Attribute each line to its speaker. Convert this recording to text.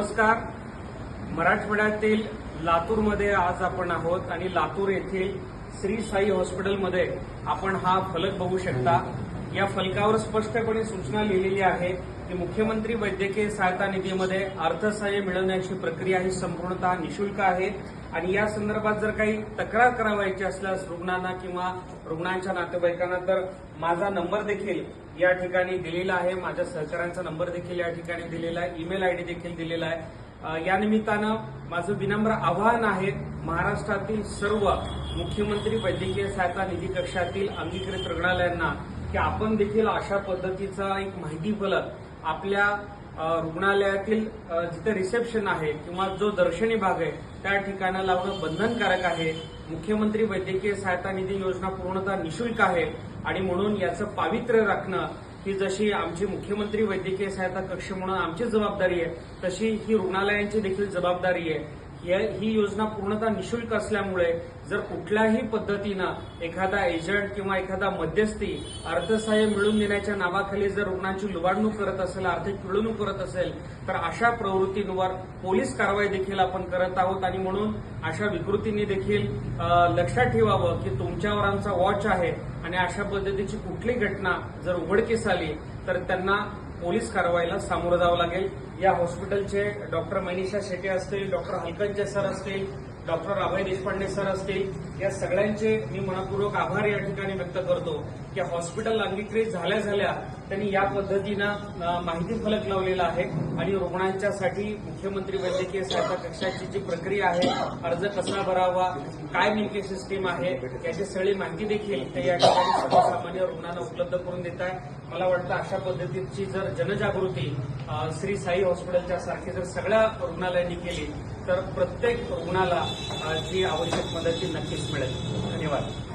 Speaker 1: नमस्कार. मराठवाड्यातील लातूरमध्ये आज आपण आहोत आणि लातूर येथील श्री साई हॉस्पिटलमध्ये आपण हा फलक बघू शकता. या फलकावर स्पष्टपणे सूचना लिहिलेली आहे की मुख्यमंत्री वैद्यकीय सहायता निधीमध्ये अर्थसहाय्य मिळवण्याची प्रक्रिया ही संपूर्णतः निशुल्क आहे. आणि या संदर्भात जर काही तक्रार करावायची असल्यास रुग्णांना किंवा रुग्णांच्या नातेवाईकांना तर माझा नंबर देखील या ठिकाणी दिलेला आहे. माझ्या सहकाऱ्यांचा नंबर देखील या ठिकाणी दिलेला आहे. ईमेल आयडी देखील दिलेला आहे. यानिमित्तानं या निमित्तानं माझं विनम्र आवाहन आहे महाराष्ट्रातील सर्व मुख्यमंत्री वैद्यकीय सहायता निधी कक्षातील अंगीकृत रुग्णालयांना की आपण देखील अशा पद्धतीचा एक माहिती फलक आपल्या रुग्णालयातील जिथे रिसेप्शन आहे किंवा जो दर्शनी भाग आहे त्या ठिकाणी लावणं बंधनकारक आहे. मुख्यमंत्री वैद्यकीय सहायता निधी योजना पूर्णतः निशुल्क आहे आणि म्हणून याचं पावित्र्य राखणं ही जशी आमची मुख्यमंत्री वैद्यकीय सहायता कक्ष म्हणून आमची जबाबदारी आहे तशी ही रुग्णालयांची देखील जबाबदारी आहे. ही योजना पूर्णतः निशुल्क असल्यामुळे जर कुठल्याही पद्धतीनं एखादा एजंट किंवा एखादा मध्यस्थी अर्थसहाय्य मिळवून देण्याच्या नावाखाली जर रुग्णांची लुबाडणूक करत असेल आर्थिक पिळवणूक करत असेल तर अशा प्रवृत्तींवर पोलीस कारवाई देखील आपण करत आहोत. आणि म्हणून अशा विकृतींनी देखील लक्षात ठेवावं की तुमच्यावर आमचा वॉच आहे आणि अशा पद्धतीची कुठली घटना जर उघडकीस आली तर त्यांना पोलीस कारवाईला सामोरं जावं लागेल. या हॉस्पिटलचे डॉक्टर मनीषा शेटे असतील डॉक्टर हलकंजे सर असतील डॉक्टर अभय देशपांडे सर असतील या सगळ्यांचे मी मनपूर्वक आभार या ठिकाणी व्यक्त करतो की हॉस्पिटल अंगीकृत झाल्या झाल्या त्यांनी या पद्धतीनं माहिती फलक लावलेला आहे आणि रुग्णांच्यासाठी मुख्यमंत्री वैद्यकीय सहायता कक्षाची जी प्रक्रिया आहे अर्ज कसा भरावा काय नेमकी सिस्टीम आहे याची सगळी माहिती देखील ते या ठिकाणी सर्वसामान्य रुग्णांना उपलब्ध करून देत आहे. मला वाटतं अशा पद्धतीची जर जनजागृती श्री साई हॉस्पिटलच्या सारखी जर सगळ्या रुग्णालयांनी केली तर प्रत्येक रुग्णाला जी आवश्यक मदत ती नक्कीच मिळेल. धन्यवाद.